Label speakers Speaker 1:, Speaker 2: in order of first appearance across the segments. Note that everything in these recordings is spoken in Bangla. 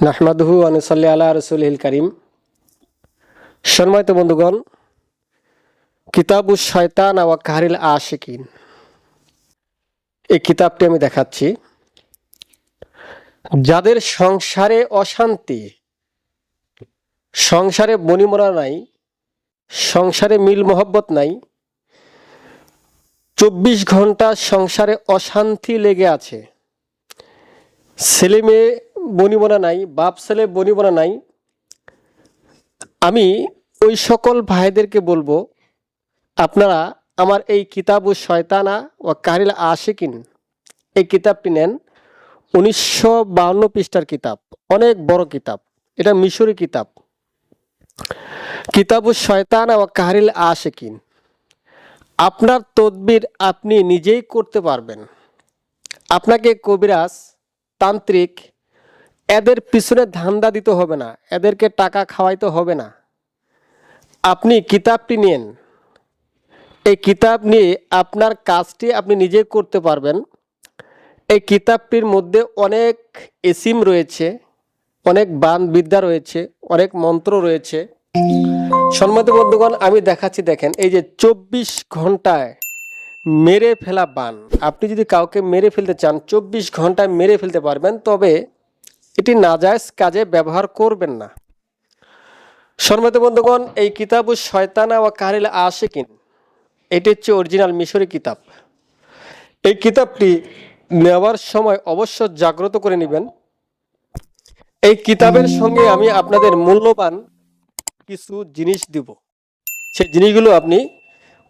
Speaker 1: নাহমাদহু আনুসাল্লি আল্লাহ রসুলহিল করিম। সম্মানিত বন্ধুগণ, কিতাবু শয়তান আওয়া কাহারিল আশিকিন। এই কিতাবটি আমি দেখাচ্ছি। যাদের সংসারে অশান্তি, সংসারে বনিমরা নাই, সংসারে মিল মোহব্বত নাই, চব্বিশ ঘণ্টা সংসারে অশান্তি লেগে আছে। ছেলে মেয়ে বনিবনা নাই, বাপ ছেলে বনিবনা নাই। আমি ওই সকল ভাইদেরকে বলব, আপনারা আমার এই কিতাবু শয়তানা ও কারিল আশিকিন, এই কিতাবটি নেন। উনিশশো বাহান্ন পৃষ্ঠার কিতাব, অনেক বড় কিতাব। এটা মিশরি কিতাব। কিতাবু শয়তানা ও কারিল আশিকিন, আপনার তদবির আপনি নিজেই করতে পারবেন। আপনাকে কবিরাজ, তান্ত্রিক এদের পিছনে ধান্দা দিতে হবে না, এদেরকে টাকা খাওয়াইতে হবে না। আপনি কিতাবটি নিন এই কিতাব নিয়ে আপনার কাজটি আপনি নিজে করতে পারবেন। এই কিতাবটির মধ্যে অনেক এসিম রয়েছে, অনেক বান বিদ্যা রয়েছে, অনেক মন্ত্র রয়েছে। সম্মানিত বন্ধুগণ, আমি দেখাচ্ছি, দেখেন, এই যে চব্বিশ ঘন্টায় মেরে ফেলা বান। আপনি যদি কাউকে মেরে ফেলতে চান, চব্বিশ ঘন্টায় মেরে ফেলতে পারবেন, তবে নাজায়জ কাজে ব্যবহার করবেন না। সম্মানিত বন্ধুগণ, এই কিতাবু শয়তানা ও কারিল আশিকিন, এটি হচ্ছে অরিজিনাল মিশরি কিতাব। এই কিতাবটি নেওয়ার সময় অবশ্য জাগ্রত করে নেবেন। এই কিতাবের সঙ্গে আমি আপনাদের মূল্যবান কিছু জিনিস দিব। সেই জিনিসগুলো আপনি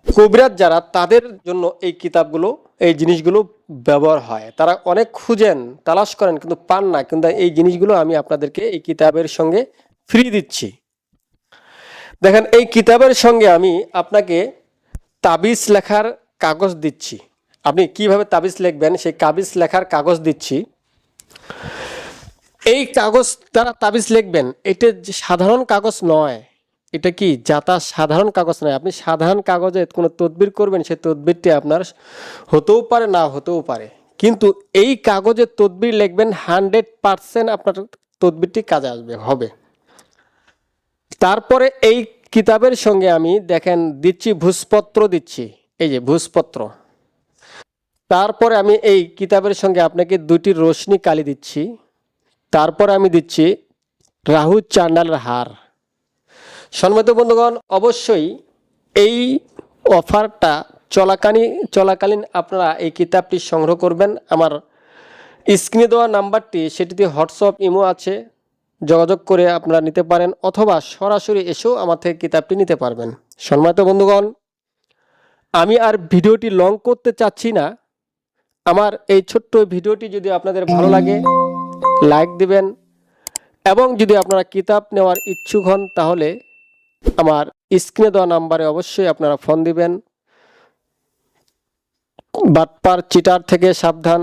Speaker 1: কবিরাজ যারা, তাদের জন্য এই কিতাবগুলো, এই জিনিসগুলো ব্যবহার হয়। তারা অনেক খুঁজেন, তালাশ করেন, কিন্তু পান না। কিন্তু এই জিনিসগুলো আমি আপনাদেরকে এই কিতাবের সঙ্গে ফ্রি দিচ্ছি। দেখেন, এই কিতাবের সঙ্গে আমি আপনাকে তাবিজ লেখার কাগজ দিচ্ছি। আপনি কীভাবে তাবিজ লিখবেন, সেই কাবিজ লেখার কাগজ দিচ্ছি। এই কাগজ দ্বারা তাবিজ লিখবেন, এটা সাধারণ কাগজ নয়। এটা কি যাতা সাধারণ কাগজ নয়? আপনি সাধারণ কাগজে কোনো তদবির করবেন, সেই তদবিরটি আপনার হতেও পারে, না হতেও পারে। কিন্তু এই কাগজে তদবির লিখবেন, হান্ড্রেড পারসেন্ট আপনার তদবিরটি কাজে আসবে, হবে। তারপরে এই কিতাবের সঙ্গে আমি, দেখেন, দিচ্ছি ভূষপত্র দিচ্ছি। এই যে ভূষপত্র তারপরে আমি এই কিতাবের সঙ্গে আপনাকে দুটি রোশনি কালি দিচ্ছি। তারপর আমি দিচ্ছি, রাহু চান্ডালের হার। সম্মানিত বন্ধুগণ, অবশ্যই এই অফারটা চলাকালীন চলাকালীন আপনারা এই কিতাবটি সংগ্রহ করবেন। আমার স্ক্রিনে দেওয়া নাম্বারটি, সেটিতে হোয়াটসঅ্যাপ, ইমো আছে। যোগাযোগ করে আপনারা নিতে পারেন অথবা সরাসরি এসেও আমার থেকে কিতাবটি নিতে পারবেন। সম্মানিত বন্ধুগণ, আমি আর ভিডিওটি লং করতে চাচ্ছি না। আমার এই ছোট্ট ভিডিওটি যদি আপনাদের ভালো লাগে, লাইক দিবেন। এবং যদি আপনারা কিতাব নেওয়ার ইচ্ছুক হন, তাহলে আমার স্ক্রিনে দেওয়া নাম্বারে অবশ্যই আপনারা ফোন দিবেন। বাটপার চিটার থেকে সাবধান,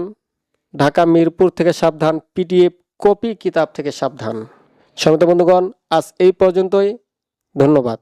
Speaker 1: ঢাকা মিরপুর থেকে সাবধান, পিডিএফ কপি কিতাব থেকে সাবধান। সমিত বন্ধুগণ, আজ এই পর্যন্তই। ধন্যবাদ।